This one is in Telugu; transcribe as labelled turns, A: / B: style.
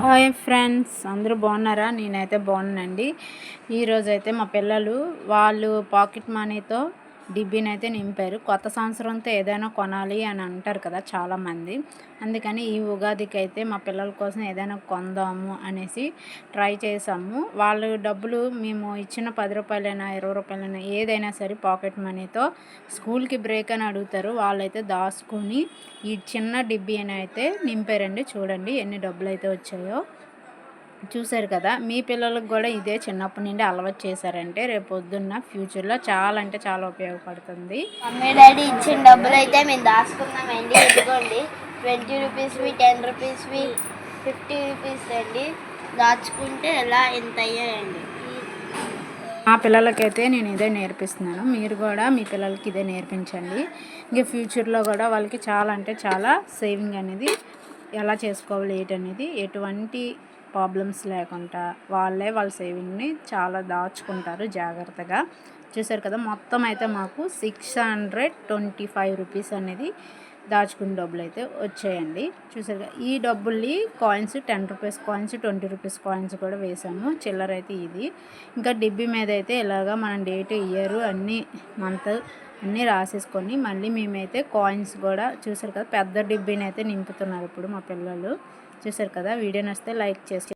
A: హాయ్ ఫ్రెండ్స్ అందరూ బాగున్నారా? నేనైతే బాగున్నానండి. ఈరోజైతే మా పిల్లలు వాళ్ళు పాకెట్ మనీతో డిబ్బీని అయితే నింపారు. కొత్త సంవత్సరంతో ఏదైనా కొనాలి అని అంటారు కదా చాలామంది. అందుకని ఈ ఉగాదికి అయితే మా పిల్లల కోసం ఏదైనా కొందాము అనేసి ట్రై చేసాము వాళ్ళు డబ్బులు మేము ఇచ్చిన పది రూపాయలైనా ఇరవై రూపాయలైనా ఏదైనా సరే పాకెట్ మనీతో స్కూల్కి బ్రేక్ అని అడుగుతారు. వాళ్ళైతే దాచుకొని ఈ చిన్న డిబ్బీ అని అయితే నింపారండి. చూడండి ఎన్ని డబ్బులు అయితే వచ్చాయో. చూశారు కదా మీ పిల్లలకు కూడా ఇదే చిన్నప్పటి నుండి అలవాటు చేశారంటే రేపు పొద్దున్న ఫ్యూచర్లో చాలా అంటే చాలా ఉపయోగపడుతుంది.
B: మమ్మీ డాడీ ఇచ్చిన డబ్బులు అయితే మేము దాచుకున్నామండి. ఇదిగోండి ట్వంటీ రూపీస్వి టెన్ రూపీస్వి ఫిఫ్టీ రూపీస్ అండి. దాచుకుంటే ఎలా ఎంత అయ్యాయండి?
A: మా పిల్లలకైతే నేను ఇదే నేర్పిస్తున్నాను. మీరు కూడా మీ పిల్లలకి ఇదే నేర్పించండి. ఇంకా ఫ్యూచర్లో కూడా వాళ్ళకి చాలా అంటే చాలా సేవింగ్ అనేది ఎలా చేసుకోవాలి ఏంటనేది ఎటువంటి ప్రాబ్లమ్స్ లేకుండా వాళ్ళే వాళ్ళ సేవింగ్ని చాలా దాచుకుంటారు జాగ్రత్తగా. చూసారు కదా మొత్తం అయితే మాకు six hundred twenty five rupees అనేది దాచుకున్న డబ్బులు అయితే వచ్చాయండి. చూసారు కదా ఈ డబ్బుల్ని coins ten rupees coins twenty rupees coins కూడా వేసాము చిల్లర అయితే ఇది. ఇంకా డిబ్బీ మీద అయితే ఇలాగా మనం డేట్ ఇయర్ అన్నీ మంత్ అన్నీ రాసేసుకొని మళ్ళీ మేమైతే కాయిన్స్ కూడా చూసారు కదా పెద్ద డిబ్బీని అయితే నింపుతున్నారు ఇప్పుడు మా పిల్లలు. చూసారు కదా వీడియో నచ్చితే లైక్ చేసి